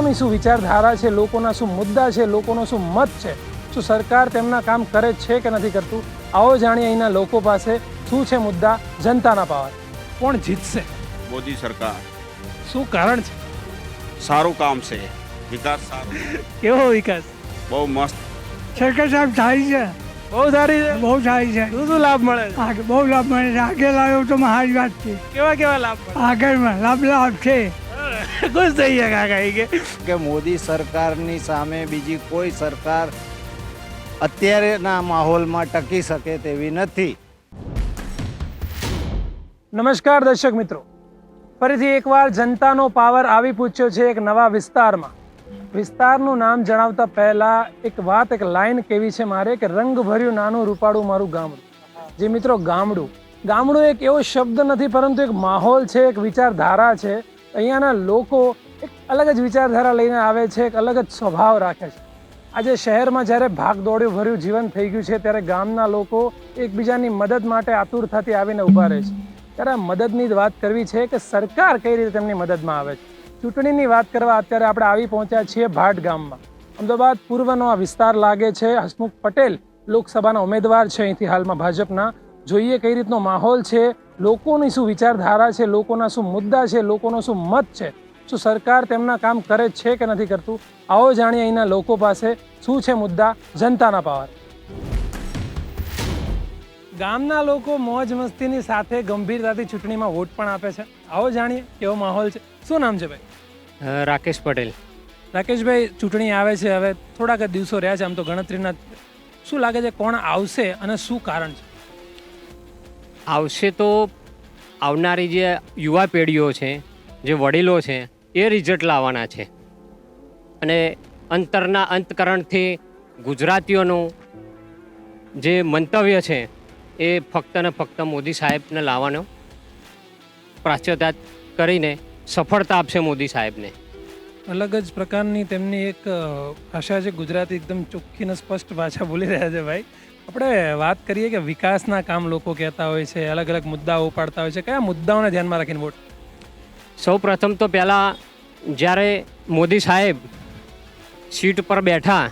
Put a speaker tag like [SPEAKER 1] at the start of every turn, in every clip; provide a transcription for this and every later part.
[SPEAKER 1] લોકોની શું વિચારધારા છે લોકોના શું મુદ્દા છે લોકોનો શું મત છે? શું સરકાર તેમના કામ કરે છે કે નથી કરતું? આવો જાણીએ અહીંના લોકો પાસે શું છે મુદ્દા જનતાના પાવર. કોણ જીતશે?
[SPEAKER 2] મોદી સરકાર.
[SPEAKER 1] શું કારણ છે?
[SPEAKER 2] સારું કામ છે. વિકાસ સારો.
[SPEAKER 1] કેવો વિકાસ?
[SPEAKER 2] બહુ મસ્ત.
[SPEAKER 3] સરકાર સાહેબ સારી છે.
[SPEAKER 1] બહુ સારી છે?
[SPEAKER 3] બહુ સારી છે.
[SPEAKER 1] શું શું લાભ મળે છે?
[SPEAKER 3] આગળ બહુ લાભ મળે છે. આગળ આવ્યો તો મારી વાત છે
[SPEAKER 1] કેવા કેવા લાભ આગળ
[SPEAKER 3] આગળમાં લાભ લાભ છે.
[SPEAKER 1] ખુશ થઈ ગયા કાકા કે
[SPEAKER 4] મોદી સરકારની સામે બીજી કોઈ સરકાર અત્યારેના માહોલમાં ટકી શકે તેવી નથી.
[SPEAKER 1] નમસ્કાર દર્શક મિત્રો. ફરીથી એકવાર જનતાનો પાવર આવી પૂછ્યો છે એક નવા વિસ્તારમાં. વિસ્તારનું નામ જણાવતા પહેલા એક વાત એક લાઈન કેવી છે મારે કે રંગભર્યું નાનું રૂપાળું મારું ગામડું. જે મિત્રો ગામડું. ગામડું એક એવો શબ્દ નથી પરંતુ એક માહોલ છે એક વિચારધારા છે. અહીંયાના લોકો એક અલગ જ વિચારધારા લઈને આવે છે, એક અલગ જ સ્વભાવ રાખે છે. આજે શહેરમાં જ્યારે ભાગ દોડ્યું, ભર્યું જીવન થઈ ગયું છે, ત્યારે ગામના લોકો એકબીજાની મદદ માટે આતુરતાથી આવીને ઊભા રહે છે. ત્યારે આ મદદની જ વાત કરવી છે કે સરકાર કઈ રીતે તેમની મદદમાં આવે છે. ચૂંટણીની વાત કરવા અત્યારે આપણે આવી પહોંચ્યા છીએ ભાટ ગામમાં. અમદાવાદ પૂર્વનો આ વિસ્તાર લાગે છે. હસમુખ પટેલ લોકસભાના ઉમેદવાર છે. અહીંથી હાલમાં ભાજપના. જોઈએ કઈ રીતનો માહોલ છે. લોકોની શું વિચારધારા છે લોકોના શું મુદ્દા છે લોકોનો શું મત છે? શું સરકાર તેમના કામ કરે છે કે નથી કરતું? આવો જાણીએ અહીંના લોકો પાસે શું છે મુદ્દા જનતાના પાવર. ગામના લોકો મોજ મસ્તીની સાથે ગંભીરતાથી ચૂંટણીમાં વોટ પણ આપે છે. આવો જાણીએ કેવો માહોલ છે. શું નામ છે ભાઈ?
[SPEAKER 5] રાકેશ પટેલ.
[SPEAKER 1] રાકેશભાઈ ચૂંટણી આવે છે. હવે થોડાક જ દિવસો રહ્યા છે આમ તો ગણતરીના. શું લાગે છે કોણ આવશે અને શું કારણ છે?
[SPEAKER 5] આવશે તો આવનારી જે યુવા પેઢીઓ છે, જે વડીલો છે, એ રિઝલ્ટ લાવવાના છે. અને અંતરના અંતકરણથી ગુજરાતીઓનું જે મંતવ્ય છે, એ ફક્ત ને ફક્ત મોદી સાહેબને લાવવાનો પ્રાચ્યતા કરીને સફળતા આપશે મોદી સાહેબને.
[SPEAKER 1] અલગ જ પ્રકારની તેમની એક ભાષા છે ગુજરાતી, એકદમ ચોખ્ખી ને સ્પષ્ટ ભાષા બોલી રહ્યા છે ભાઈ. આપણે વાત કરીએ કે વિકાસના કામ લોકો કહેતા હોય છે, અલગ અલગ મુદ્દાઓ ઉપાડતા હોય છે. કયા મુદ્દાઓને ધ્યાનમાં રાખીને વોટ?
[SPEAKER 5] સૌ પ્રથમ તો પહેલાં જ્યારે મોદી સાહેબ સીટ પર બેઠા,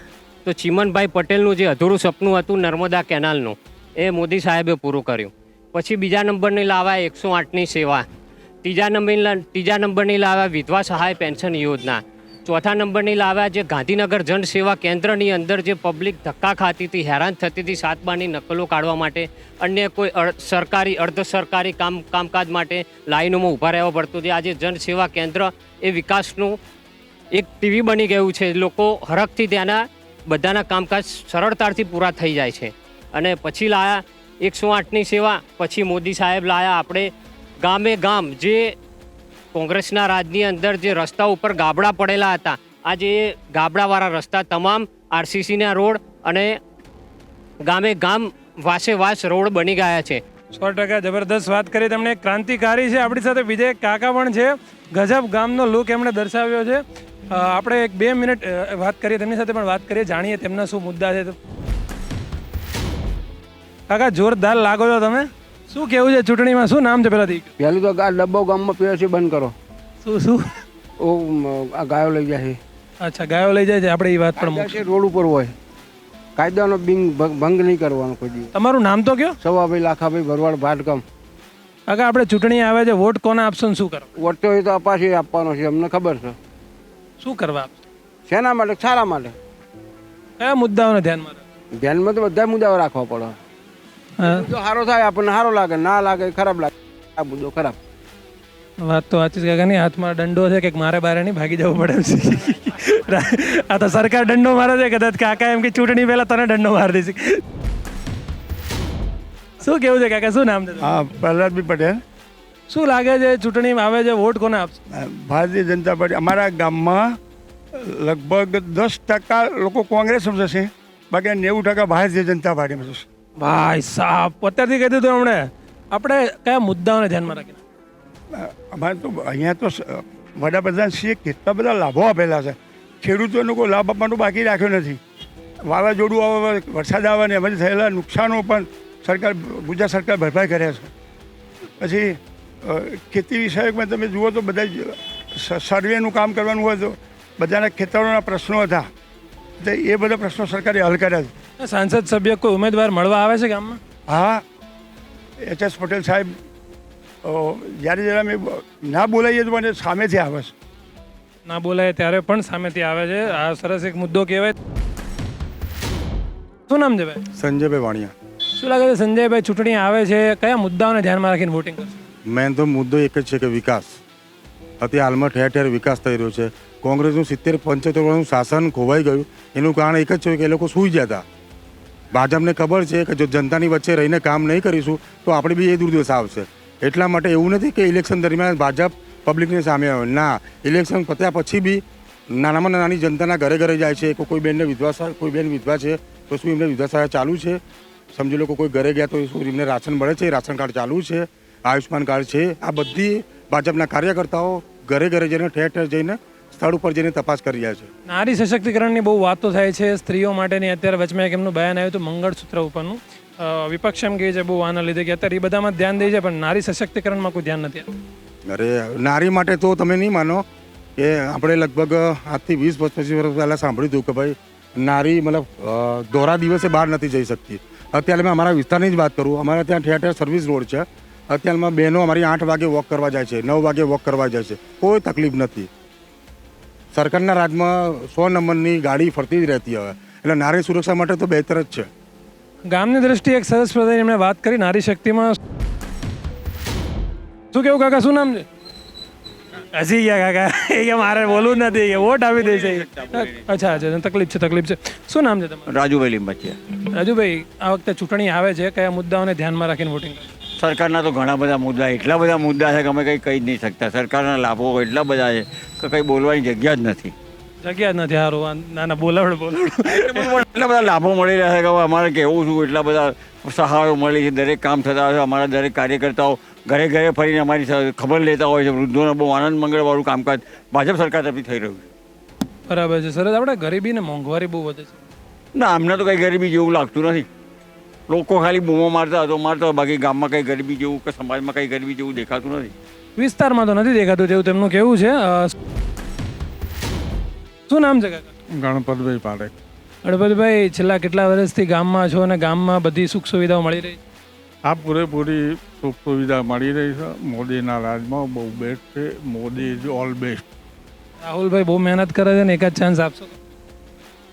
[SPEAKER 5] તો ચિમનભાઈ પટેલનું જે અધૂરું સપનું હતું નર્મદા કેનાલનું, એ મોદી સાહેબે પૂરું કર્યું. પછી બીજા નંબરની લાવ્યા એકસો આઠની સેવા, ત્રીજા નંબરની ત્રીજા નંબરની લાવ્યા વિધવા સહાય પેન્શન યોજના ચોથા નંબરની લાવ્યા જે ગાંધીનગર જન સેવા કેન્દ્રની અંદર જે પબ્લિક ધક્કા ખાતી હતી, હેરાન થતી હતી, સાત બારની નકલો કાઢવા માટે, અન્ય કોઈ સરકારી, અર્ધ સરકારી કામ, કામકાજ માટે લાઈનોમાં ઊભા રહેવા પડતું હતું. આજે જન સેવા કેન્દ્ર એ વિકાસનું એક ટીવી બની ગયું છે. લોકો હરખથી ત્યાંના બધાના કામકાજ સરળતાથી પૂરા થઈ જાય છે. અને પછી લાયા એકસો આઠની સેવા, પછી મોદી સાહેબ લાયા આપણે ગામે ગામ જે કોંગ્રેસના રાજની અંદર જે રસ્તા ઉપર ગાબડા પડેલા હતા. આજે એ ગાબડાવાળા રસ્તા તમામ આરસીસીના રોડ અને ગામે ગામ વાસે વાસ રોડ બની ગયા છે.
[SPEAKER 1] સો ટકા જબરદસ્ત વાત કરી તમને. ક્રાંતિકારી છે. આપણી સાથે વિજય કાકા પણ છે. ગજબ ગામનો લુક એમણે દર્શાવ્યો છે. આપણે એક બે મિનિટ વાત કરીએ, તેમની સાથે પણ વાત કરીએ, જાણીએ તેમના શું મુદ્દા છે. કાકા, જોરદાર લાગો છો તમે. શું કેવું છે ચૂંટણીમાં? શું નામ છે પેલાથી?
[SPEAKER 6] પહેલું તો આ ડબ્બો ગામમાં છે બંધ કરો.
[SPEAKER 1] શું શું?
[SPEAKER 6] ઓ આ ગાયો લઈ જાય છે.
[SPEAKER 1] અચ્છા ગાયો લઈ જાય છે? આપણે એ વાત પણ
[SPEAKER 6] છે રોડ ઉપર હોય. કાયદાનો બિંગ ભંગ નહીં કરવાનો કોઈ દિવસ.
[SPEAKER 1] તમારું નામ તો કયો?
[SPEAKER 6] સવાભાઈ લાખાભાઈ ભરવાડ ભાટકમ.
[SPEAKER 1] અગર આપણે ચૂંટણી આવે છે વોટ કોને આપશો શું કરો?
[SPEAKER 6] વોટ તો એ તો અપાશે આપવાનો છે અમને ખબર છે.
[SPEAKER 1] શું કરવા
[SPEAKER 6] શેના માટે? સારા માટે?
[SPEAKER 1] કયા મુદ્દાઓને ધ્યાનમાં
[SPEAKER 6] ધ્યાનમાં તો બધા મુદ્દાઓ રાખવા પડે.
[SPEAKER 1] હા.
[SPEAKER 6] મુદ્દો સારો થાય આપણને સારો લાગે ના લાગે ખરાબ લાગે. આ મુદ્દો ખરાબ.
[SPEAKER 1] વાત તો વાંચી કાકાની. હાથમાં દંડો છે કે મારે બારે નહીં ભાગી જવું પડે છે. આ તો સરકાર દંડો મારે છે કદાચ કાકા એમ કે ચૂંટણી પહેલાં તને દંડો મારી દેશે. શું કેવું છે કાકા? શું નામ છે
[SPEAKER 7] હા પ્રહલાદભાઈ પટેલ.
[SPEAKER 1] શું લાગે છે ચૂંટણીમાં આવે છે વોટ કોને આપશે?
[SPEAKER 7] ભારતીય જનતા પાર્ટી અમારા ગામમાં લગભગ દસ ટકા લોકો કોંગ્રેસમાં જશે બાકી નેવું ટકા ભારતીય જનતા પાર્ટીમાં જશે.
[SPEAKER 1] ભાઈ સાહેબ અત્યારથી કહી દીધું હમણે આપણે કયા મુદ્દાઓને ધ્યાનમાં રાખીને?
[SPEAKER 7] અમારે તો અહીંયા તો વડાપ્રધાન શ્રીએ કેટલા બધા લાભો આપેલા છે. ખેડૂતોને કોઈ લાભ આપવાનું બાકી રાખ્યો નથી. વાવાઝોડું આવે, વરસાદ આવે ને થયેલા નુકસાનો પણ સરકાર, ગુજરાત સરકાર ભરપાઈ કરે છે. પછી ખેતી વિષયકમાં તમે જુઓ તો બધા સર્વેનું કામ કરવાનું હોય તો બધાના ખેતરોના પ્રશ્નો હતા. તો એ બધા પ્રશ્નો સરકારે હલ કર્યા છે.
[SPEAKER 1] સાંસદ સભ્ય કોઈ ઉમેદવાર મળવા આવે છે ગામમાં?
[SPEAKER 7] હા એચ એસ પટેલ સાહેબ જ્યારે જ્યારે અમે ના બોલાવીએ તો મને સામેથી આવે છે.
[SPEAKER 1] ના બોલાય ત્યારે પણ સામેથી આવે છે. આ સરસ એક મુદ્દો કહેવાય. શું નામ છે ભાઈ?
[SPEAKER 8] સંજયભાઈ વાણિયા.
[SPEAKER 1] શું લાગે છે સંજયભાઈ ચૂંટણી આવે છે? કયા મુદ્દાઓને ધ્યાનમાં રાખીને વોટિંગ કરશે?
[SPEAKER 8] મેન તો મુદ્દો એક જ છે કે વિકાસ. અત્યારે હાલમાં ઠેર ઠેર વિકાસ થઈ રહ્યો છે. કોંગ્રેસનું સિત્તેર પંચોતેર વર્ષનું શાસન ખોવાઈ ગયું. એનું કારણ એક જ છે કે એ લોકો સૂઈ ગયા હતા ભાજપને ખબર છે કે જો જનતાની વચ્ચે રહીને કામ નહીં કરીશું, તો આપણે બી એ દુર્દશા આવશે. એટલા માટે એવું નથી કે ઇલેક્શન દરમિયાન ભાજપ પબ્લિકની સામે આવે. ના, ઇલેક્શન પત્યા પછી બી નાનામાં નાની જનતાના ઘરે ઘરે જાય છે, કોઈ બેનને વિધવા કોઈ બેન વિધવા છે, તો શું એમને વિધવા સહાય ચાલુ છે? સમજી લોકો કોઈ ઘરે ગયા તો શું એમને રાશન મળે છે? રાશન કાર્ડ ચાલુ છે? આયુષ્યમાન કાર્ડ છે? આ બધી ભાજપના કાર્યકર્તાઓ ઘરે ઘરે જઈને, ઠેર ઠેર જઈને સ્થળ ઉપર જઈને તપાસ કરી રહ્યા છે.
[SPEAKER 1] નારી સશક્તિકરણની બહુ વાતો થાય છે. સ્ત્રીઓ માટેની અત્યારે વચમાં એક એમનું બયાન આવ્યું હતું મંગળસૂત્ર ઉપરનું. વિપક્ષ એમ કહે છે બહુ આના લીધે કે અત્યારે એ બધામાં ધ્યાન દે છે પણ નારી સશક્તિકરણમાં કોઈ ધ્યાન નથી
[SPEAKER 8] અરે નારી માટે તો તમે નહીં માનો કે આપણે લગભગ આજથી વીસ પચીસ વર્ષ પહેલાં સાંભળ્યું હતું કે ભાઈ નારી મતલબ દોરા દિવસે બહાર નથી જઈ શકતી. અત્યારે મેં અમારા વિસ્તારની જ વાત કરું. અમારે ત્યાં ઠેર ઠેર સર્વિસ રોડ છે. અત્યારમાં બહેનો અમારી આઠ વાગે વોક કરવા જાય છે નવ વાગે વોક કરવા જાય છે. કોઈ તકલીફ નથી. સરકારના રાજમાં સો નંબરની ગાડી ફરતી જ રહેતી હવે. એટલે નારી સુરક્ષા માટે તો બહેતર જ છે.
[SPEAKER 1] ગામની દ્રષ્ટિએ એક સરસ પ્રધાન એમણે વાત કરી નારી શક્તિમાં. શું કેવું કાકા શું નામ છે? હજી ગયા કાકા. એ મારે બોલવું જ નથી કે વોટ આપી દે છે અચ્છા અચ્છા તકલીફ છે તકલીફ છે. શું નામ છે તમારું?
[SPEAKER 9] રાજુભાઈ લીંબાચિયા.
[SPEAKER 1] રાજુભાઈ આ વખતે ચૂંટણી આવે છે કયા મુદ્દાઓને ધ્યાનમાં રાખીને વોટિંગ કરશે?
[SPEAKER 9] સરકારના તો ઘણા બધા મુદ્દા એટલા બધા મુદ્દા છે કે અમે કંઈ કહી જ નહીં શકતા. સરકારના લાભો એટલા બધા છે કે કંઈ બોલવાની જગ્યા જ નથી.
[SPEAKER 1] જગ્યા જ નથી સારું ના ના બોલાવડ બોલાવડ.
[SPEAKER 9] એટલા બધા લાભો મળી રહ્યા છે કે અમારે કહેવું છું એટલા બધા સહારો મળી છે દરેક કામ થતા હોય છે અમારા દરેક કાર્યકર્તાઓ ઘરે ઘરે ફરીને અમારી ખબર લેતા હોય છે વૃદ્ધોને બહુ આનંદ મંગળવાળું કામકાજ ભાજપ સરકાર તરફથી થઈ રહ્યું છે.
[SPEAKER 1] બરાબર છે. સરસ આપણે ગરીબી ને મોંઘવારી બહુ વધે છે.
[SPEAKER 9] ના અમને તો કંઈ ગરીબી જેવું લાગતું નથી. લોકો ખાલી બૂમો મારતા હતો મારતા બાકી ગામમાં કંઈ ગરીબી જેવું કે સમાજમાં કંઈ ગરીબી જેવું દેખાતું નથી.
[SPEAKER 1] વિસ્તારમાં તો નથી દેખાતું તેવું તેમનું કેવું છે. શું નામ છે
[SPEAKER 8] ગણપતભાઈ પારેખ.
[SPEAKER 1] ગણપતભાઈ છેલ્લા કેટલા વર્ષથી ગામમાં છો અને ગામમાં બધી સુખ સુવિધાઓ મળી રહી છે?
[SPEAKER 10] આ પૂરેપૂરી સુખ સુવિધા મળી રહી છે. મોદીના રાજમાં બહુ બેસ્ટ છે. મોદી ઇઝ ઓલ બેસ્ટ
[SPEAKER 1] રાહુલભાઈ બહુ મહેનત કરે છે ને એક જ ચાન્સ આપશો?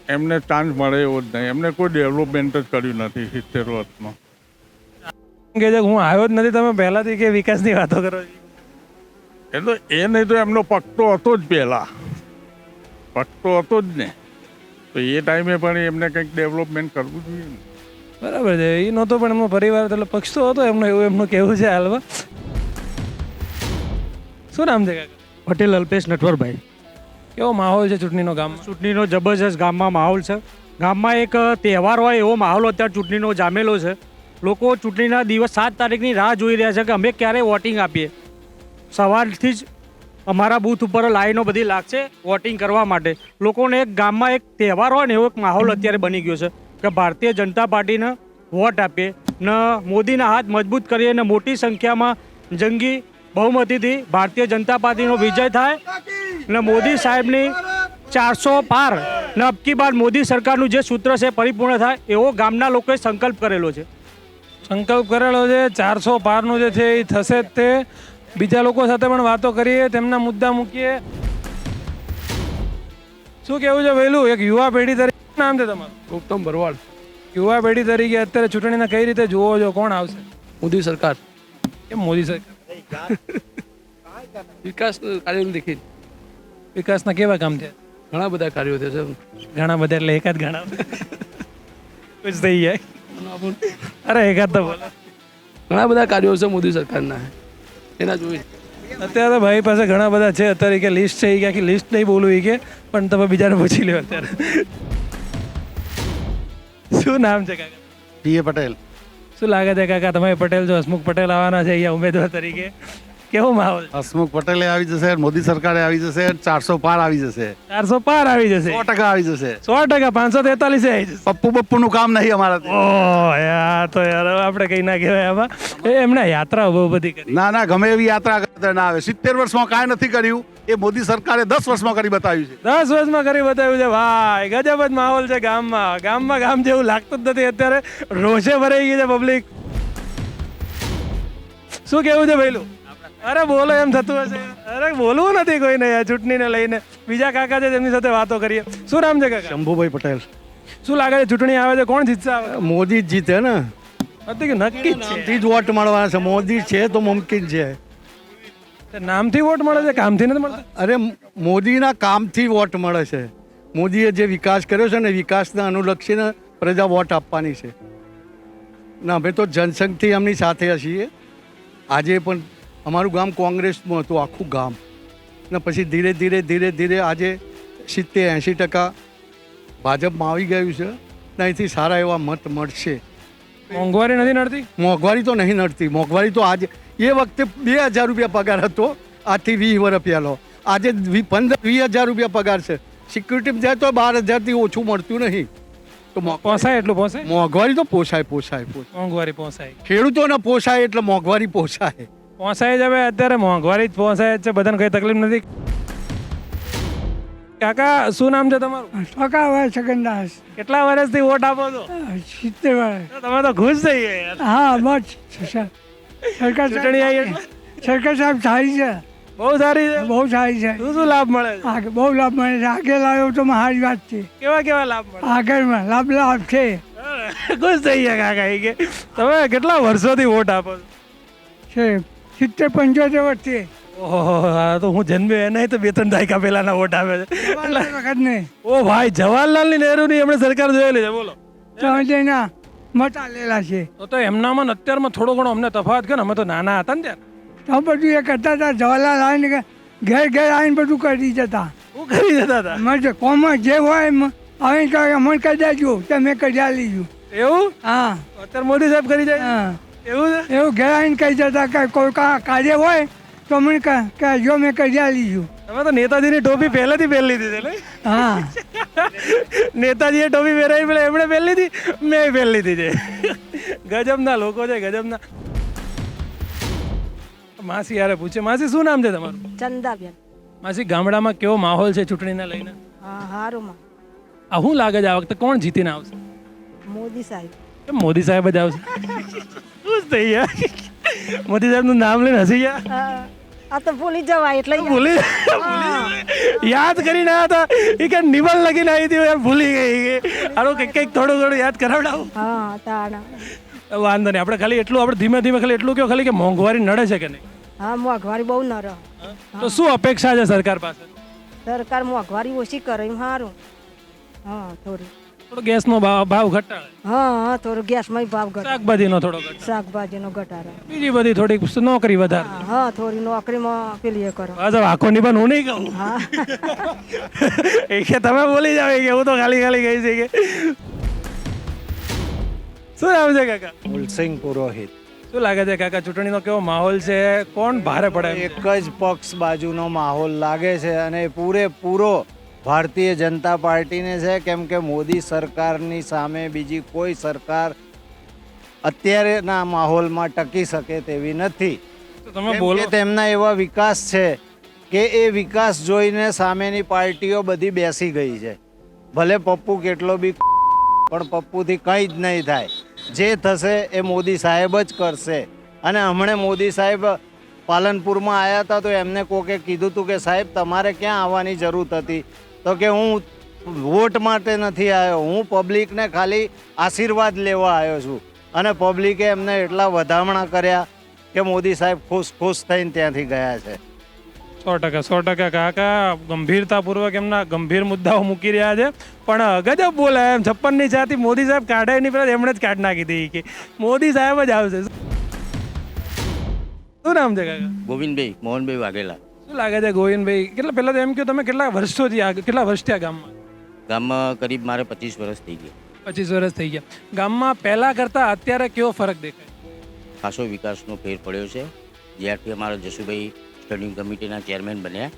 [SPEAKER 10] એમને ચાન્સ મળે એવો જ નહીં. એમને કોઈ ડેવલપમેન્ટ જ કર્યું નથી સિત્તેર વર્ષમાં.
[SPEAKER 1] કે હું આવ્યો જ નથી તમે પહેલાથી કે વિકાસની વાતો કરો છો?
[SPEAKER 10] એ તો એ નહીં તો એમનો પટ્ટો હતો જ પહેલાં. પટ્ટો હતો જ ને. તો એ ટાઈમે પણ એમને કંઈક ડેવલપમેન્ટ કરવું જોઈએ ને.
[SPEAKER 1] બરાબર છે. એ નહોતો પણ એમનો પરિવાર એટલે પક્ષ તો હતો એમનો એવું એમનું કેવું છે હાલમાં. શું નામ છે
[SPEAKER 11] પટેલ અલ્પેશ નટવરભાઈ.
[SPEAKER 1] કેવો માહોલ છે ચૂંટણીનો ગામ
[SPEAKER 11] ચૂંટણીનો જબરજસ્ત ગામમાં માહોલ છે. ગામમાં એક તહેવાર હોય એવો માહોલ અત્યારે ચૂંટણીનો જામેલો છે. લોકો ચૂંટણીના દિવસ સાત તારીખની રાહ જોઈ રહ્યા છે કે અમે ક્યારે વોટિંગ આપીએ. સવારથી જ અમારા બૂથ ઉપર લાઈનો બધી લાગશે વોટિંગ કરવા માટે. લોકોને એક ગામમાં એક તહેવાર હોય ને એવો એક માહોલ અત્યારે બની ગયો છે કે ભારતીય જનતા પાર્ટીને વોટ આપીએ, ને મોદીના હાથ મજબૂત કરીએ અને મોટી સંખ્યામાં જંગી બહુમતીથી ભારતીય જનતા પાર્ટીનો વિજય થાય. ને મોદી સાહેબની ચારસો પાર ને અબકી બાદ મોદી સરકારનું જે સૂત્ર છે પરિપૂર્ણ થાય એવો ગામના લોકોએ સંકલ્પ કરેલો છે.
[SPEAKER 1] સંકલ્પ કરેલો છે ચારસો પારનું જે છે એ થશે જ તે. બીજા લોકો સાથે પણ વાતો કરીએ તેમના મુદ્દા મૂકીએ. શું કેવું છે વહેલું? એક યુવા પેઢી તરીકે નામ છે તમારું?
[SPEAKER 6] ઉત્તમ ભરવાડ
[SPEAKER 1] યુવા પેઢી તરીકે અત્યારે ચૂંટણીને કઈ રીતે જુઓ છો? કોણ આવશે?
[SPEAKER 6] મોદી સરકાર.
[SPEAKER 1] કેમ મોદી સરકાર?
[SPEAKER 6] વિકાસ કાર્યો દેખી
[SPEAKER 1] વિકાસના કેવા કામ છે
[SPEAKER 6] ઘણા બધા કાર્યો થયા છે.
[SPEAKER 1] ઘણા બધા એટલે એકાદ ઘણા કુછ થઈ જાય. અરે એકાદ તો બોલો.
[SPEAKER 6] ઘણા બધા કાર્યો છે મોદી સરકારના. એના જોઈ.
[SPEAKER 1] અત્યારે તો ભાઈ પાસે ઘણા બધા છે. અત્યારે કે લિસ્ટ છે એ કે લિસ્ટ નહીં બોલું એ કે પણ તમે બીજાને પૂછી લો અત્યારે. શું નામ છે કાકા?
[SPEAKER 4] પીએ પટેલ.
[SPEAKER 1] શું લાગે છે કાકા? તમે પટેલ જો હસમુખ પટેલ આવવાના છે અહીંયા ઉમેદવાર તરીકે. કેવો માહોલ?
[SPEAKER 4] હસમુખ પટેલે આવી જશે મોદી સરકારે આવી જશે ચારસો પાર આવી જશે.
[SPEAKER 1] ચારસો પાર આવી જશે?
[SPEAKER 4] સો ટકા આવી જશે.
[SPEAKER 1] સો ટકા પાંચસો તેતાલીસ આવી જશે?
[SPEAKER 4] પપ્પુ બપ્પુનું કામ નહીં અમારા
[SPEAKER 1] ઓ યાર તો યાર આપણે કઈ ના કહેવાય આમાં. એમણે યાત્રા બહુ બધી કરી.
[SPEAKER 4] ના ના ગમે એવી યાત્રા કરતા ના આવે. સિત્તેર વર્ષમાં કાંઈ નથી કર્યું. એ મોદી સરકારે દસ વર્ષમાં કરી બતાવ્યું છે.
[SPEAKER 1] દસ વર્ષમાં કરી બતાવ્યું છે. ભાઈ ગજબ જ માહોલ છે ગામમાં. ગામમાં ગામ જેવું લાગતું જ નથી. અત્યારે રોષે ભરાઈ ગઈ છે પબ્લિક શું કેવું છે ભઈલું અરે બોલો એમ થતું હશે. અરે બોલવું નથી કોઈને યાર ચૂંટણીને લઈને. બીજા કાકા છે તેમની સાથે વાતો કરીએ. શું નામ છે કાકા?
[SPEAKER 4] શંભુભાઈ પટેલ.
[SPEAKER 1] શું લાગે છે ચૂંટણી આવે છે? કોણ જીતશે આવે
[SPEAKER 4] મોદી જ જીતે ને.
[SPEAKER 1] અત્યારે નક્કી જ
[SPEAKER 4] નામથી જ વોટ મળવાના છે. મોદી છે તો મુમકિન છે.
[SPEAKER 1] છે નામથી વોટ મળે છે કામથી નથી મળતા?
[SPEAKER 4] અરે મોદીના કામથી વોટ મળે છે. મોદીએ જે વિકાસ કર્યો છે ને વિકાસને અનુલક્ષીને પ્રજા વોટ આપવાની છે. ના અમે તો જનસંઘથી એમની સાથે છીએ. આજે પણ અમારું ગામ કોંગ્રેસમાં હતું આખું ગામ. ને પછી ધીરે ધીરે ધીરે ધીરે આજે સિત્તેર એંશી ટકા ભાજપમાં આવી ગયું છે ને અહીંથી સારા એવા મત મળશે.
[SPEAKER 1] મોંઘવારી નથી નડતી?
[SPEAKER 4] મોંઘવારી તો નહીં નડતી. મોંઘવારી તો આજે એ વખતે બે હજાર રૂપિયા પગાર હતો આજથી વીસ વર્ષ પહેલો. આજે પંદર વીસ હજાર રૂપિયા પગાર છે. સિક્યુરિટી જાય તો બાર હજારથી ઓછું મળતું નહીં. તો
[SPEAKER 1] પોસાય એટલું પોસાય?
[SPEAKER 4] મોંઘવારી તો પોસાય પોસાય.
[SPEAKER 1] મોંઘવારી પોસાય.
[SPEAKER 4] ખેડૂતોને પોસાય એટલે મોંઘવારી પોસાય.
[SPEAKER 1] પહોંચાય જ હવે અત્યારે મોંઘવારી જ પહોંચાય જ છે બધાને કઈ તકલીફ નથી. કાકા શું નામ છે તમારું?
[SPEAKER 3] ટકા હોય છગનદાસ.
[SPEAKER 1] કેટલા વર્ષથી વોટ આપો છો?
[SPEAKER 3] સિત્તેર વર્ષ.
[SPEAKER 1] તો તમે તો ખુશ થઈ ગયા
[SPEAKER 3] હા બસ સર- સરકાર
[SPEAKER 1] ચૂંટણી આવી
[SPEAKER 3] સરકાર સાહેબ સારી છે.
[SPEAKER 1] બહુ સારી છે?
[SPEAKER 3] બહુ સારી છે.
[SPEAKER 1] શું શું લાભ મળે છે?
[SPEAKER 3] બહુ લાભ મળે છે. આગળ આવ્યો તો મારી વાત છે.
[SPEAKER 1] કેવા કેવા લાભ મળે?
[SPEAKER 3] આગળમાં લાભ લાભ છે.
[SPEAKER 1] ખુશ થઈ ગયા કાકા કે. તમે કેટલા વર્ષોથી વોટ આપો છો?
[SPEAKER 3] છે. સિત્તેર પંચોતેર વર્ષથી.
[SPEAKER 1] ઓહો તો હું જન્મ્યો નહીં તો બે ત્રણ દાયકા પહેલાના વોટ આવે છે. એટલે
[SPEAKER 3] વખત નહીં
[SPEAKER 1] ઓ ભાઈ જવાહરલાલ નહેરુની એમણે સરકાર જોયેલી છે બોલો.
[SPEAKER 3] તો તેના મત આલેલા છે.
[SPEAKER 1] તો તો એમનામાં ને અત્યારમાં થોડો ઘણો અમને તફાવત કે અમે તો નાના હતા ને ત્યારે.
[SPEAKER 3] તો બધું એ કરતા હતા જવાહરલાલ આવીને ઘેર ઘેર આવીને બધું કરી જતા.
[SPEAKER 1] હું કરી જતા હતા?
[SPEAKER 3] મત કોમર્સ જે હોય આવીને કહે અમને કરી દેજો તમે કરી લીધું.
[SPEAKER 1] એવું?
[SPEAKER 3] હા.
[SPEAKER 1] અત્યારે મોદી સાહેબ કરી જાય?
[SPEAKER 3] હા.
[SPEAKER 1] એવું
[SPEAKER 3] એવું ઘેરાઈને કહી જતા કે કોઈ કા- કાર્ય હોય તો મને કહે કે જો મેં કરી લીધું.
[SPEAKER 1] તમે તો નેતાજીની ટોપી પહેલેથી પહેરી લીધી છે
[SPEAKER 3] હા.
[SPEAKER 1] નેતાજીએ ટોપી પહેરાવી પેલા એમણે પહેરી લીધી મેં પહેરી લીધી છે. ગજબના લોકો છે ગજબના. માસી યારે પૂછે માસી શું નામ છે તમારું?
[SPEAKER 12] ચંદાબેન.
[SPEAKER 1] માસી ગામડામાં કેવો માહોલ છે ચૂંટણીને લઈને?
[SPEAKER 12] હા હારુંમાં.
[SPEAKER 1] આ શું લાગે છે આ વખતે? કોણ જીતીને આવશે?
[SPEAKER 12] મોદી સાહેબ.
[SPEAKER 1] મોદી સાહેબ જ આવશે? શું થઈ ગયા મોદી સાહેબનું નામ લઈને હસી ગયા?
[SPEAKER 12] આ તો ભૂલી જવાય એટલે
[SPEAKER 1] ભૂલી. યાદ. કરીને આવ્યા હતા. એ કે નિબલ લગીને આવી હતી યાર ભૂલી ગઈ આરો આનું કંઈક કંઈક થોડું થોડું યાદ કરાવડાવું.
[SPEAKER 12] હા તાણા.
[SPEAKER 1] વાંધો નહીં. આપણે ખાલી એટલું આપણે ધીમે ધીમે ખાલી એટલું કહો ખાલી કે મોંઘવારી નડે છે કે નહીં?
[SPEAKER 12] હા મોંઘવારી બહુ નર.
[SPEAKER 1] તો શું અપેક્ષા છે સરકાર પાસે?
[SPEAKER 12] સરકાર મોંઘવારી ઓછી કરે એમ સારું. હા થોડી.
[SPEAKER 1] થોડો ગેસનો ભાવ ભાવ ઘટાડે.
[SPEAKER 12] હા હા થોડું ગેસમાં ભાવ ઘટાડે
[SPEAKER 1] શાકભાજીનો થોડો ઘટાડે.
[SPEAKER 12] શાકભાજીનો ઘટાડે.
[SPEAKER 1] બીજી બધી થોડીક નોકરી વધારે.
[SPEAKER 12] હા થોડી નોકરીમાં પેલી એ કરો.
[SPEAKER 1] બસ હવે આખો હું નહીં કહું?
[SPEAKER 12] હા.
[SPEAKER 1] એ કે તમે બોલી જાવ કે હું તો ખાલી ખાલી કહી છે કે શું નામ છે કાકા?
[SPEAKER 4] મુલસિંહ પુરોહિત.
[SPEAKER 1] શું લાગે છે કાકા ચૂંટણીનો કેવો માહોલ છે? કોણ ભારે પડે
[SPEAKER 4] એક જ પક્ષ બાજુનો માહોલ લાગે છે અને પૂરેપૂરો ભારતીય જનતા પાર્ટીને છે કેમ કે મોદી સરકારની સામે બીજી કોઈ સરકાર અત્યારેના માહોલમાં ટકી શકે તેવી નથી.
[SPEAKER 1] તમે બોલો.
[SPEAKER 4] કે તેમના એવા વિકાસ છે કે એ વિકાસ જોઈને સામેની પાર્ટીઓ બધી બેસી ગઈ છે. ભલે પપ્પુ કેટલો બી પણ પપ્પુથી કંઈ જ નહીં થાય. જે થશે એ મોદી સાહેબ જ કરશે. અને હમણે મોદી સાહેબ પાલનપુરમાં આવ્યા હતા તો એમને કોકે કીધું હતું કે સાહેબ તમારે ક્યાં આવવાની જરૂર હતી? તો કે હું વોટ માટે નથી આવ્યો હું પબ્લિકને ખાલી આશીર્વાદ લેવા આવ્યો છું. અને પબ્લિકે એમને એટલા વધામણા કર્યા કે મોદી સાહેબ ખુશ ખુશ થઈને ત્યાંથી ગયા છે.
[SPEAKER 1] સો ટકા સો ટકા કાકા ગંભીરતાપૂર્વક એમના ગંભીર મુદ્દાઓ મૂકી રહ્યા છે. પણ ગજબ બોલાય એમ છપ્પનની છાતી મોદી સાહેબ કાઢે નહીં પહેલાં એમણે જ કાઢ નાખી હતી કે મોદી સાહેબ જ આવશે. શું નામ છે કાકા?
[SPEAKER 9] ગોવિંદભાઈ મોહનભાઈ વાઘેલા.
[SPEAKER 1] શું લાગે છે ગોવિંદભાઈ? કેટલા પહેલા તો એમ કહ્યું તમે કેટલા વર્ષોથી આ કેટલા વર્ષ થયા ગામમાં?
[SPEAKER 9] ગામમાં કરીબ મારે પચીસ વર્ષ થઈ ગયા.
[SPEAKER 1] પચીસ વર્ષ થઈ ગયા. ગામમાં પહેલા કરતા અત્યારે કેવો ફરક દેખાય?
[SPEAKER 9] ખાસો વિકાસનો ફેર પડ્યો છે.
[SPEAKER 13] જ્યારથી અમારા જસુભાઈ સ્ટેન્ડિંગ કમિટીના ચેરમેન બન્યા.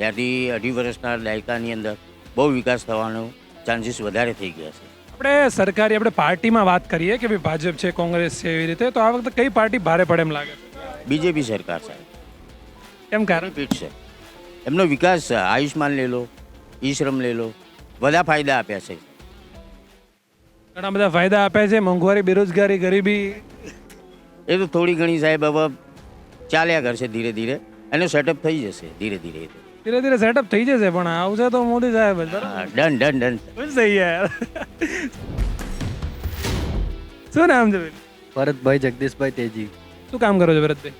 [SPEAKER 13] ત્યારથી અઢી વર્ષના દાયકાની અંદર બહુ વિકાસ થવાનો ચાન્સીસ વધારે થઈ ગયા છે.
[SPEAKER 1] આપણે સરકારી આપણે પાર્ટીમાં વાત કરીએ કે ભાઈ ભાજપ છે કોંગ્રેસ છે એવી રીતે તો આ વખતે કઈ પાર્ટી ભારે પડે એમ લાગે છે?
[SPEAKER 13] બીજેપી સરકાર સાહેબ.
[SPEAKER 1] કેમ કારણ
[SPEAKER 13] પીઠ છે. એમનો વિકાસ છે આયુષ્માન લઈ લો ઈ શ્રમ લઈ લો બધા ફાયદા આપ્યા છે.
[SPEAKER 1] ઘણા બધા ફાયદા આપ્યા છે મોંઘવારી બેરોજગારી ગરીબી.
[SPEAKER 13] એ તો થોડી ઘણી સાહેબ હવે ચાલ્યા કરશે ધીરે ધીરે. એનો સેટઅપ થઈ જશે ધીરે ધીરે
[SPEAKER 1] ધીરે ધીરે સેટઅપ થઈ જશે પણ આવશે તો મોદી સાહેબ.
[SPEAKER 13] Done done done.
[SPEAKER 1] ખુશ થઈ ગયા. શું નામ છે
[SPEAKER 10] ભરતભાઈ જગદીશભાઈ તેજી.
[SPEAKER 1] શું કામ કરો છો ભરતભાઈ?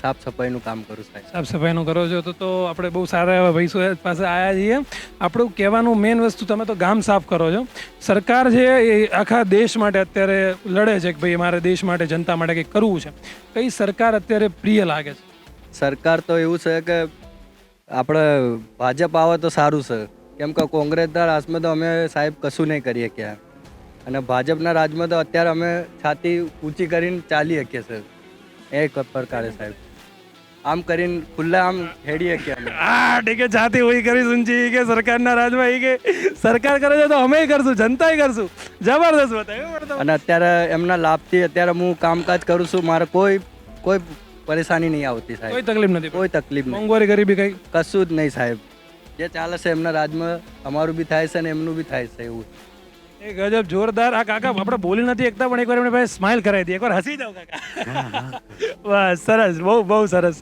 [SPEAKER 10] સાફ સફાઈનું કામ કરું સાહેબ.
[SPEAKER 1] સાફ સફાઈનું કરો છો તો તો આપણે બહુ સારા એવા ભાઈસો પાસે આવ્યા છીએ. આપણું કહેવાનું મેઇન વસ્તુ તમે તો ગામ સાફ કરો છો. સરકાર છે એ આખા દેશ માટે અત્યારે લડે છે કે ભાઈ મારે દેશ માટે જનતા માટે કંઈક કરવું છે. કઈ સરકાર અત્યારે પ્રિય લાગે છે?
[SPEAKER 10] સરકાર તો એવું છે કે આપણે ભાજપ આવે તો સારું છે. કેમ કે કોંગ્રેસના રાજમાં તો અમે સાહેબ કશું નહીં કરીએ ક્યાં અને ભાજપના રાજમાં તો અત્યારે અમે છાતી ઊંચી કરીને ચાલી શકીએ સર એ એક પ્રકારે સાહેબ. આમ કરીને ખુલ્લા આમ હેડી કે
[SPEAKER 1] હા ઠીક જાતિ હોય કરી સુનજી કે સરકારના રાજમાં એ કે સરકાર કરે છે તો અમે કરશું જનતાએ કરશું. જબરદસ્ત બતાવ્યું
[SPEAKER 10] અને અત્યારે એમના લાભથી અત્યારે હું કામકાજ કરું છું મારે કોઈ કોઈ પરેશાની નહીં આવતી
[SPEAKER 1] કોઈ
[SPEAKER 10] સાહેબ
[SPEAKER 1] તકલીફ નથી
[SPEAKER 10] કોઈ તકલીફ નહીં.
[SPEAKER 1] મોંઘવારી ગરીબી કઈ?
[SPEAKER 10] કશું જ નહીં સાહેબ. જે ચાલે છે એમના રાજમાં અમારું બી થાય છે ને એમનું બી થાય છે એવું.
[SPEAKER 1] એ ગજબ જોરદાર. આ કાકા આપણે બોલી નથી એકતા પણ એકવાર એમને ભાઈ સ્માઇલ કરાવી દઈએ. એકવાર હસી જાવ કાકા. બસ સરસ. બહુ બહુ સરસ.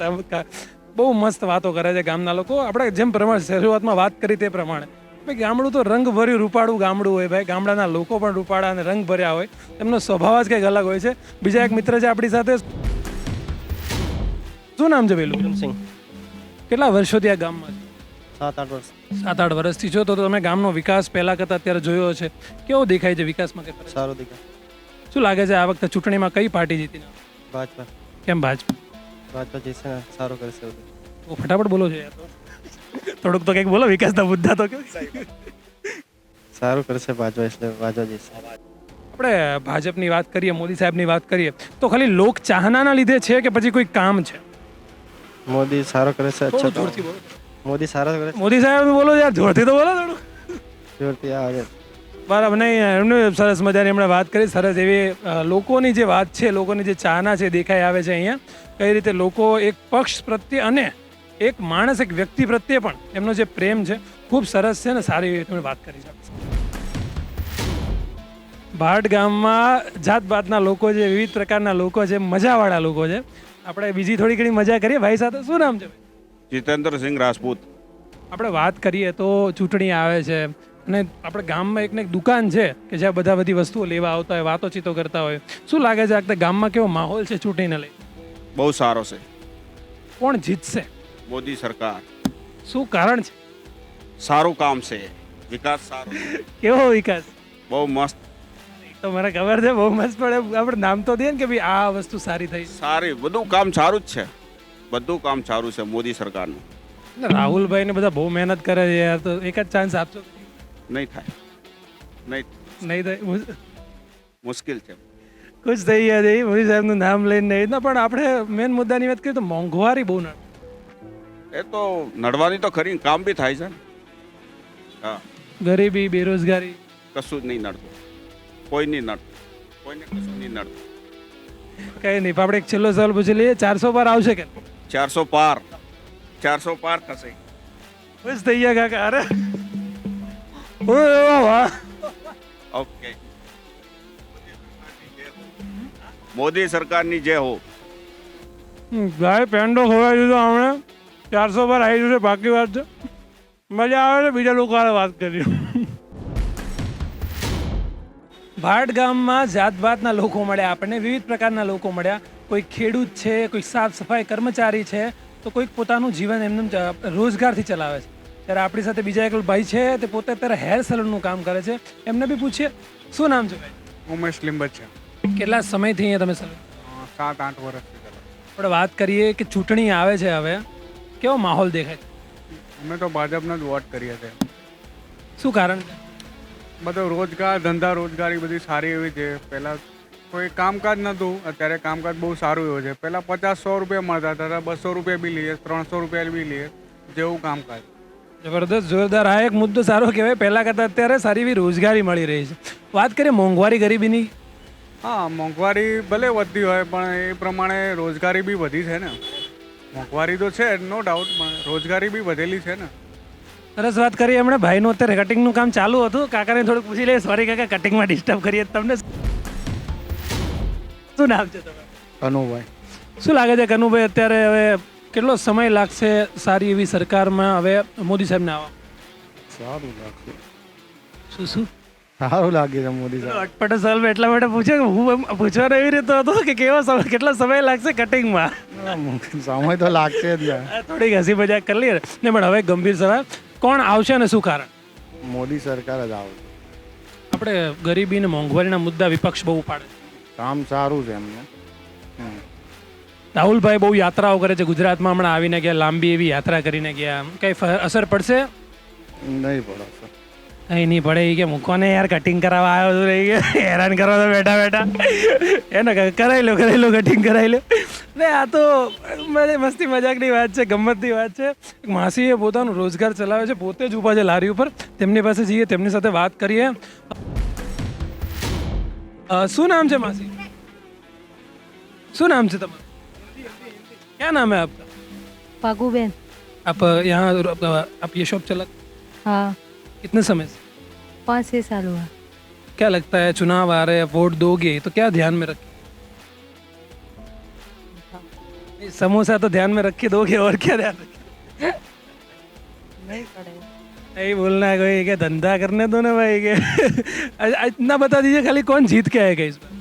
[SPEAKER 1] બહુ મસ્ત વાતો કરે છે ગામના લોકો. આપણે જેમ પ્રમાણે શરૂઆતમાં વાત કરી તે પ્રમાણે. ભાઈ ગામડું તો રંગભર્યું રૂપાળું ગામડું હોય. ભાઈ ગામડાના લોકો પણ રૂપાળા અને રંગ ભર્યા હોય. એમનો સ્વભાવ જ કંઈક અલગ હોય છે. બીજા એક મિત્ર છે આપણી સાથે. શું નામ છે પેલું?
[SPEAKER 14] સિંહ
[SPEAKER 1] કેટલા વર્ષોથી આ ગામમાં
[SPEAKER 10] સાત આઠ વર્ષ.
[SPEAKER 1] સાત આઠ વર્ષથી છો તો તમે ગામનો વિકાસ પહેલા કરતા અત્યારે જોયો છે. કેવો દેખાય છે વિકાસમાં કે
[SPEAKER 10] સારો દેખાય.
[SPEAKER 1] શું લાગે છે આ વખતે ચૂંટણીમાં કઈ પાર્ટી જીતી
[SPEAKER 10] ભાજપા.
[SPEAKER 1] કેમ ભાજપા?
[SPEAKER 10] ભાજપા જે છે ને સારું કરશે
[SPEAKER 1] બહુ ફટાફટ બોલો છો થોડુંક તો કંઈક બોલો વિકાસના મુદ્દા તો
[SPEAKER 10] સારું કરશે ભાજપા એટલે ભાજપા જશે
[SPEAKER 1] આપણે ભાજપની વાત કરીએ મોદી સાહેબની વાત કરીએ તો ખાલી લોક ચાહનાના લીધે છે કે પછી કોઈ કામ છે?
[SPEAKER 10] મોદી સારો કરે છે
[SPEAKER 1] અચ્છા જોરથી બોલો.
[SPEAKER 10] મોદી સારા કરે
[SPEAKER 1] મોદી સાહેબ બોલો યાર જોરથી તો બોલો થોડું.
[SPEAKER 10] જોરથી આવે
[SPEAKER 1] બરાબર નહીં એમને સરસ મજાની એમણે વાત કરી સરસ એવી લોકોની જે વાત છે લોકોની જે ચાહના છે દેખાઈ આવે છે અહીંયા કઈ રીતે લોકો એક પક્ષ પ્રત્યે અને એક માણસ એક વ્યક્તિ પ્રત્યે પણ એમનો જે પ્રેમ છે ખૂબ સરસ છે ને સારી એવી તમે વાત કરી શકો ભાટ ગામમાં જાત ભાતના લોકો છે વિવિધ પ્રકારના લોકો છે મજાવાળા લોકો છે. આપણે બીજી થોડી ઘણી મજા કરીએ. ભાઈ સાથે શું નામ છે?
[SPEAKER 2] જીતેન્દ્રસિંહ રાજપૂત.
[SPEAKER 1] આપણે વાત કરીએ તો ચૂંટણી આવે છે અને આપણે ગામમાં એક ને એક દુકાન છે કે જ્યાં બધા બધી વસ્તુઓ લેવા આવતા હોય વાતો વાતોચીતો કરતા હોય. શું લાગે છે આ ગામમાં કેવો માહોલ છે ચૂંટણીને લઈ?
[SPEAKER 2] બહુ સારો છે.
[SPEAKER 1] કોણ જીતશે?
[SPEAKER 2] મોદી સરકાર.
[SPEAKER 1] શું કારણ છે?
[SPEAKER 2] સારું કામ છે. વિકાસ સારો
[SPEAKER 1] કેવો વિકાસ?
[SPEAKER 2] બહુ મસ્ત.
[SPEAKER 1] તો મને ખબર છે બહુ મસ્ત પડે આપણે નામ તો દે ને કે ભાઈ આ વસ્તુ સારી થઈ.
[SPEAKER 2] સારી બધું કામ સારું જ છે. બધું કામ સારું છે મોદી સરકારનું.
[SPEAKER 1] રાહુલભાઈ ને બધા બહુ મહેનત કરે છે યાર તો એક જ ચાન્સ આપશો?
[SPEAKER 2] નહીં થાય. નહીં.
[SPEAKER 1] નહીં થાય?
[SPEAKER 2] મુશ્કેલ છે.
[SPEAKER 1] ખુશ થઈ ગયા છે મોદી સાહેબનું નામ લઈને નહીં ના પણ આપણે મેન મુદ્દાની વાત કરીએ તો મોંઘવારી બહુ નડે
[SPEAKER 2] એ તો નડવાની તો ખરી કામ બી થાય છે ને. હા.
[SPEAKER 1] ગરીબી બેરોજગારી.
[SPEAKER 2] કશું જ નહીં નડતું. કોઈ નહીં નડતું. કોઈને કશું નહીં નડતું.
[SPEAKER 1] કઈ નહીં પણ આપણે એક છેલ્લો સવાલ પૂછી લઈએ. ચારસો પર આવશે કે
[SPEAKER 2] ચારસો પાર. ચારસો પાર થશે.
[SPEAKER 1] ખુશ થઈ ગયા કાકા અરે. વાહ
[SPEAKER 2] ઓકે. મોદી સરકારની જે હો.
[SPEAKER 1] ગાય પેન્ડો ખોવાઈ દીધો હમણાં. ચારસો પર આવી છે બાકી વાત છે. મજા આવે છે બીજા લોકો વાત કરી ભાટ ગામમાં જાત ભાતના લોકો મળ્યા આપણને વિવિધ પ્રકારના લોકો મળ્યા. કોઈ ખેડૂત છે કોઈ સાફ સફાઈ કર્મચારી છે તો કોઈક પોતાનું જીવન એમને રોજગારથી ચલાવે છે. ત્યારે આપણી સાથે બીજા એક ભાઈ છે તે પોતે અત્યારે હેર સલૂનનું કામ કરે છે. એમને બી પૂછીએ શું નામ છે ઉમેશ
[SPEAKER 15] ઉમેશ છે.
[SPEAKER 1] કેટલા સમયથી અહીંયા તમે સલૂન?
[SPEAKER 15] સાત આઠ વર્ષથી કરો
[SPEAKER 1] આપણે વાત કરીએ કે ચૂંટણી આવે છે હવે. કેવો માહોલ દેખાય છે?
[SPEAKER 15] અમે તો ભાજપનો જ વોટ કરીએ છીએ.
[SPEAKER 1] શું કારણ છે?
[SPEAKER 15] બધો રોજગાર ધંધા રોજગારી બધી સારી એવી છે. પહેલાં
[SPEAKER 6] કોઈ કામકાજ નહોતું અત્યારે કામકાજ બહુ સારું એવું છે. પહેલાં પચાસ સો રૂપિયા મળતા હતા બસો રૂપિયા બી લઈએ ત્રણસો રૂપિયા બી લઈએ જેવું કામકાજ.
[SPEAKER 1] જબરદસ્ત જોરદાર. આ એક મુદ્દો સારો કહેવાય. પહેલાં કરતાં અત્યારે સારી એવી રોજગારી મળી રહી છે. વાત કરીએ મોંઘવારી ગરીબીની.
[SPEAKER 6] હા મોંઘવારી ભલે વધતી હોય પણ એ પ્રમાણે રોજગારી બી વધી છે ને. મોંઘવારી તો છે નો ડાઉટ પણ રોજગારી બી વધેલી છે ને.
[SPEAKER 1] સરસ વાત કરીએ હમણાં ભાઈનું અત્યારે કટિંગનું કામ ચાલુ હતું. કાકાને થોડુંક પૂછી લઈએ. સોરી કાકા કટિંગમાં ડિસ્ટર્બ કરીએ તમને. શું નામ છે
[SPEAKER 6] કનુભાઈ.
[SPEAKER 1] શું લાગે છે કનુભાઈ અત્યારે હવે કેટલો સમય લાગશે સારી એવી સરકારમાં? હવે મોદી સાહેબને આવવા.
[SPEAKER 8] સારું લાગશે.
[SPEAKER 1] શું શું?
[SPEAKER 6] સારું લાગે છે મોદી
[SPEAKER 1] સાહેબ. સવાલ સાહેબ એટલા માટે પૂછ્યો કે હું પૂછવાનો એવી રીતે હતો કે કેવો સમય કેટલો સમય લાગશે કટિંગમાં
[SPEAKER 6] સમય તો લાગશે જ
[SPEAKER 1] થોડીક હસી મજાક કરી લઈએ. ને પણ હવે ગંભીર સવાલ. કોણ આવશે અને શું કારણ?
[SPEAKER 6] મોદી સરકાર જ આવશે.
[SPEAKER 1] આપણે ગરીબી ને મોંઘવારીના મુદ્દા વિપક્ષ બહુ પાડે છે.
[SPEAKER 8] કામ સારું છે એમને.
[SPEAKER 1] રાહુલભાઈ બહુ યાત્રાઓ કરે છે ગુજરાતમાં. હમણાં આવીને ગયા લાંબી એવી યાત્રા કરીને ગયા. કઈ અસર પડશે?
[SPEAKER 8] નહીં પડે
[SPEAKER 1] નહીં પડે એ કે મૂકોને યાર કટિંગ કરાવવા આવ્યો છું રહી ગયો હેરાન કરો તો બેઠા બેઠા એને કરાવી લો કરાવી લો કટિંગ કરાવી લો ને આ તો મસ્તી મજાકની વાત છે ગમતની વાત છે માસીએ પોતાનો રોજગાર ચલાવે છે પોતે જ ઊભા છે લારી ઉપર તેમની પાસે જઈએ તેમની સાથે વાત કરીએ શું નામ છે માસી શું નામ છે તમારું ક્યાં નામ હે આપકા
[SPEAKER 12] પાગુબેન
[SPEAKER 1] આપ યહાં આપ ये શોપ ચલા
[SPEAKER 12] હા
[SPEAKER 1] कितने समय से?
[SPEAKER 12] पाँच छः साल हुआ।
[SPEAKER 1] क्या लगता है चुनाव आ रहे हैं वोट दोगे? तो क्या ध्यान में रखें समोसा तो ध्यान में रख के दोगे और क्या ध्यान
[SPEAKER 12] नहीं
[SPEAKER 1] नहीं बोलना है कोई क्या धंधा करने दो ना भाई के इतना बता दीजिए खाली कौन जीत के आएगा इस बार?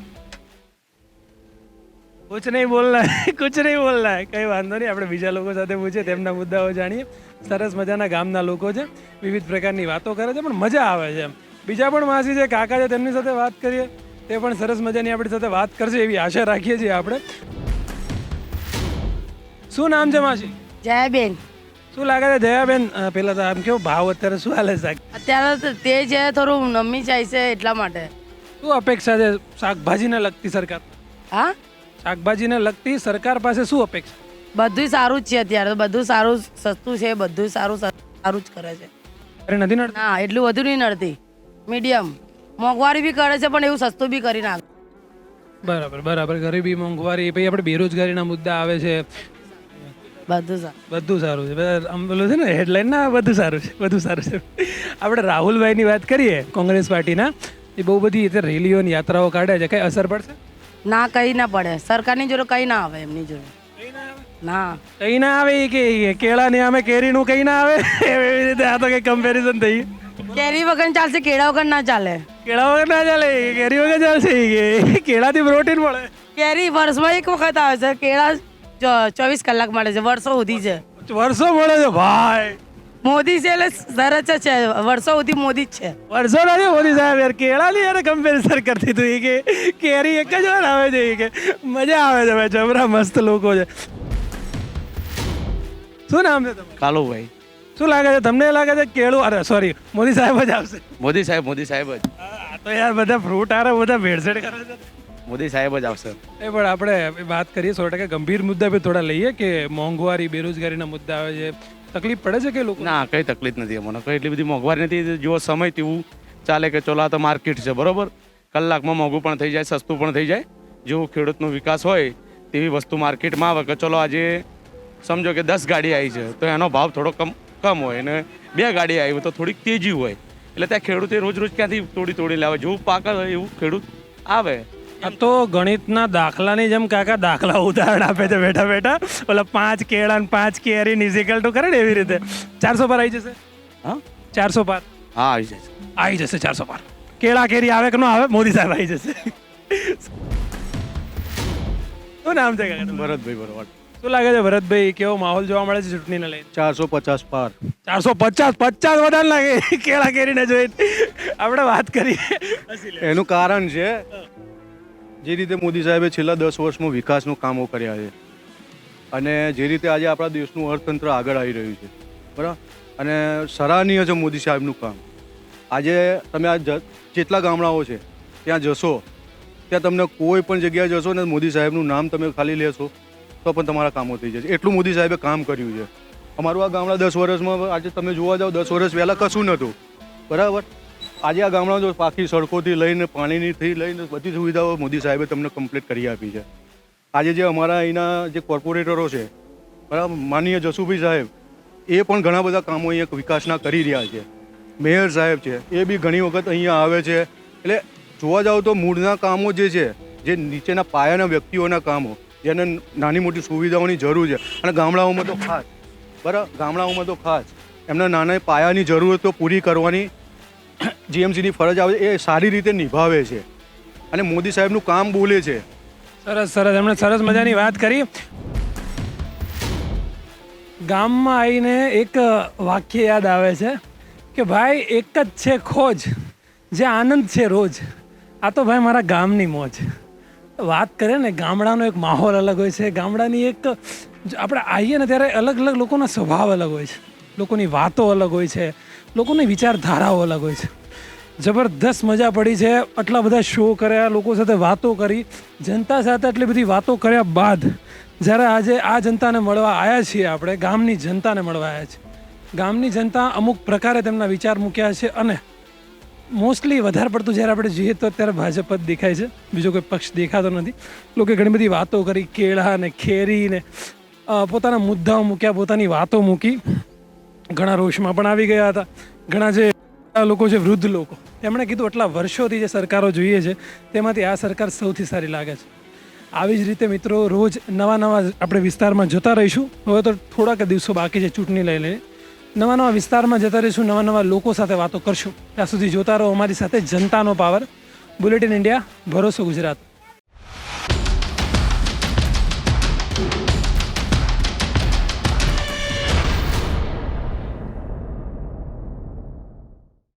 [SPEAKER 1] कुछ नहीं बोलना है कुछ नहीं बोलना है કઈ વાંધો નહીં આપણે બીજા લોકો સાથે પૂછીએ તેમના મુદ્દાઓ જાણીએ સરસ મજાના ગામના લોકો છે વિવિધ પ્રકારની વાતો કરે છે પણ મજા આવે છે એમ બીજા પણ માસી છે કાકા છે તેમની સાથે વાત કરીએ તે પણ સરસ મજાની આપણી સાથે વાત કરશે એવી આશા રાખીએ છીએ આપણે શું નામ છે માસી
[SPEAKER 12] જયાબેન
[SPEAKER 1] શું લાગે છે જયાબેન અ, પેલા તો આમ કેવો ભાવ અત્યારે શું હાલે છે
[SPEAKER 12] અત્યારે તો તે છે થોડું નમી જાય છે એટલા માટે
[SPEAKER 1] શું અપેક્ષા છે શાકભાજીને લગતી સરકાર
[SPEAKER 12] હા
[SPEAKER 1] શાકભાજીને લગતી સરકાર પાસે શું અપેક્ષા?
[SPEAKER 12] બધું સારું જ છે અત્યારે તો બધું સારું સસ્તું છે બધું સારું સારું જ કરે છે.
[SPEAKER 1] અરે નથી નડતી?
[SPEAKER 12] ના એટલું વધુ નહીં નડતી. મીડિયમ. મોંઘવારી બી કરે છે પણ એવું સસ્તું બી કરી નાખે.
[SPEAKER 1] બરાબર બરાબર. ગરીબી મોંઘવારી પછી આપણે બેરોજગારીના મુદ્દા આવે છે.
[SPEAKER 12] બધું સારું
[SPEAKER 1] બધું સારું છે. આમ પેલું છે ને હેડલાઇન ના બધું સારું છે બધું સારું છે. આપણે રાહુલભાઈની વાત કરીએ કોંગ્રેસ પાર્ટીના. એ બહુ બધી રીતે રેલીઓ યાત્રાઓ કાઢે છે. કઈ અસર પડશે?
[SPEAKER 12] ના કઈ ના પડે. સરકારની જોડે કઈ ના આવે એમની જોડે. ના
[SPEAKER 1] કઈ ના આવે એ કે કેળા ની અમે કેરીનું કઈ ના આવે? એવી રીતે આ તો કઈ કમ્પેરિઝન થઈ.
[SPEAKER 12] કેરી વગર ચાલશે કેળા વગર ના ચાલે.
[SPEAKER 1] કેળા વગર ના ચાલે કેરી વગર ચાલશે કે. કેળાથી પ્રોટીન મળે.
[SPEAKER 12] કેરી વર્ષમાં એક વખત આવે છે કેળા ચોવીસ કલાક મળે છે વર્ષો સુધી છે.
[SPEAKER 1] વર્ષો મળે છે ભાઈ.
[SPEAKER 12] મોદી છે એટલે સરસ જ છે. વર્ષો સુધી મોદી જ છે.
[SPEAKER 1] વર્ષો નથી છે મોદી સાહેબ યાર કેળાની યાર કમ્પેરિઝન કરતી તું કે કેરી એક જ વાર આવે છે કે મજા આવે છે ભાઈ જબરા મસ્ત લોકો છે. શું નામ છે તમારું?
[SPEAKER 6] કાલુભાઈ.
[SPEAKER 1] શું લાગે છે? તમને લાગે છે કેળું? અરે સોરી મોદી સાહેબ જ આવશે.
[SPEAKER 6] મોદી સાહેબ મોદી સાહેબ જ.
[SPEAKER 1] આ તો યાર બધા ફ્રૂટ આરે બધા ભેળસેળ કરે છે.
[SPEAKER 6] મોદી સાહેબ જ આવશે.
[SPEAKER 1] એ પણ આપણે વાત કરીએ સો ટકા ગંભીર મુદ્દા પર થોડા લઈએ કે મોંઘવારી બેરોજગારીના મુદ્દા આવે છે તકલીફ પડે છે કે લોકો?
[SPEAKER 6] ના, કઈ તકલીફ નથી અમને. કઈ એટલી બધી મોંઘવારી નથી. જો સમય તેવું ચાલે કે ચલો આ તો માર્કેટ છે, બરોબર? કલાકમાં મોંઘું પણ થઈ જાય, સસ્તું પણ થઈ જાય. જો ખેડૂતનો વિકાસ હોય તેવી વસ્તુ માર્કેટમાં આવે કે ચલો આજે સમજો કે દસ ગાડી આવી છે, તો એનો ભાવ થોડો કમ કમ હોય અને બે ગાડી આવી હોય તો થોડીક તેજી હોય. એટલે ત્યાં ખેડૂતે રોજ રોજ ક્યાંથી તોડી તોડી લાવે? જેવું પાક હોય એવું ખેડૂત આવે.
[SPEAKER 1] આ તો ગણિતના દાખલાની જેમ કાકા દાખલા ઉદાહરણ આપે છે. બેઠા બેઠા. ઓલા પાંચ કેળા ને પાંચ કેરી નિઝિકલ ટુ કરે ને એવી રીતે. ચારસો પર આવી જશે.
[SPEAKER 6] હા?
[SPEAKER 1] ચારસો પાર.
[SPEAKER 6] હા આવી જશે.
[SPEAKER 1] આવી જશે ચારસો પાર. કેળા કેરી આવે કે ન આવે મોદી સાહેબ આવી જશે. શું નામ છે કાકા
[SPEAKER 6] ભરતભાઈ બરોબર
[SPEAKER 1] શું લાગે છે ભરતભાઈ કેવો માહોલ જોવા મળે છે ચૂંટણીને લઈને?
[SPEAKER 6] ચારસો પચાસ પાર.
[SPEAKER 1] ચારસો પચાસ પચાસ વધારે લાગે. કેળા કેરીને જોઈ આપણે વાત કરીએ.
[SPEAKER 6] એનું કારણ છે જે રીતે મોદી સાહેબે છેલ્લા દસ વર્ષમાં વિકાસનું કામો કર્યા છે અને જે રીતે આજે આપણા દેશનું અર્થતંત્ર આગળ આવી રહ્યું છે, બરાબર? અને સરાહનીય છે મોદી સાહેબનું કામ. આજે તમે આ જેટલા ગામડાઓ છે, ત્યાં જશો,
[SPEAKER 16] ત્યાં તમને કોઈ પણ જગ્યાએ જશો ને મોદી સાહેબનું નામ તમે ખાલી લેશો, તો પણ તમારા કામો થઈ જશે. એટલું મોદી સાહેબે કામ કર્યું છે. અમારું આ ગામડા દસ વર્ષમાં, આજે તમે જોવા જાઓ દસ વર્ષ પહેલાં કશું નહોતું, બરાબર? આજે આ ગામડા જો પાકી સડકોથી લઈને પાણીનીથી લઈને બધી સુવિધાઓ મોદી સાહેબે તમને કમ્પ્લીટ કરી આપી છે. આજે જે અમારા અહીંના જે કોર્પોરેટરો છે બરાબર માનનીય જસુભાઈ સાહેબ, એ પણ ઘણા બધા કામો અહીંયા વિકાસના કરી રહ્યા છે. મેયર સાહેબ છે, એ બી ઘણી વખત અહીંયા આવે છે. એટલે જોવા જાઓ તો મૂળના કામો જે છે, જે નીચેના પાયાના વ્યક્તિઓના કામો, જેને નાની મોટી સુવિધાઓની જરૂર છે, અને ગામડાઓમાં તો ખાસ, બરાબર, ગામડાઓમાં તો ખાસ, એમના નાના પાયાની જરૂરતો પૂરી કરવાની જીએમસીની ફરજ આવે એ સારી રીતે નિભાવે છે. અને મોદી સાહેબનું કામ બોલે છે.
[SPEAKER 1] સરસ સરસ. એમણે સરસ મજાની વાત કરી. ગામમાં આવીને એક વાક્ય યાદ આવે છે કે, ભાઈ, એક જ છે ખોજ, જે આનંદ છે રોજ. આ તો ભાઈ મારા ગામની મોજ. વાત કરીએ ને, ગામડાનો એક માહોલ અલગ હોય છે. ગામડાની એક, આપણે આવીએ ને ત્યારે અલગ અલગ લોકોના સ્વભાવ અલગ હોય છે. લોકોની વાતો અલગ હોય છે. લોકોની વિચારધારાઓ અલગ હોય છે. જબરદસ્ત મજા પડી છે. આટલા બધા શો કર્યા, લોકો સાથે વાતો કરી. જનતા સાથે આટલી બધી વાતો કર્યા બાદ જ્યારે આજે આ જનતાને મળવા આવ્યા છીએ આપણે, ગામની જનતાને મળવા આવ્યા છીએ. ગામની જનતા અમુક પ્રકારે તેમના વિચાર મૂક્યા છે અને મોસ્ટલી વધારે પડતું જ્યારે આપણે જોઈએ તો અત્યારે ભાજપ જ દેખાય છે. બીજો કોઈ પક્ષ દેખાતો નથી. લોકોએ ઘણી બધી વાતો કરી, કેળા ને ખેરી ને પોતાના મુદ્દાઓ મૂક્યા, પોતાની વાતો મૂકી. ઘણા રોષમાં પણ આવી ગયા હતા. ઘણા જે લોકો છે વૃદ્ધ લોકો. એમણે કીધું આટલા વર્ષોથી જે સરકારો જોઈએ છે, તેમાંથી આ સરકાર સૌથી સારી લાગે છે. આવી જ રીતે મિત્રો, રોજ નવા નવા આપણે વિસ્તારમાં જતા રહીશું. હવે તો થોડાક દિવસો બાકી છે ચૂંટણી લઈ લઈને નવા નવા વિસ્તારમાં જતા રહીશું, નવા નવા લોકો સાથે વાતો કરશું. ત્યાં સુધી જોતા રહો અમારી સાથે જનતાનો પાવર. બુલેટિન ઇન્ડિયા ભરોસો ગુજરાત.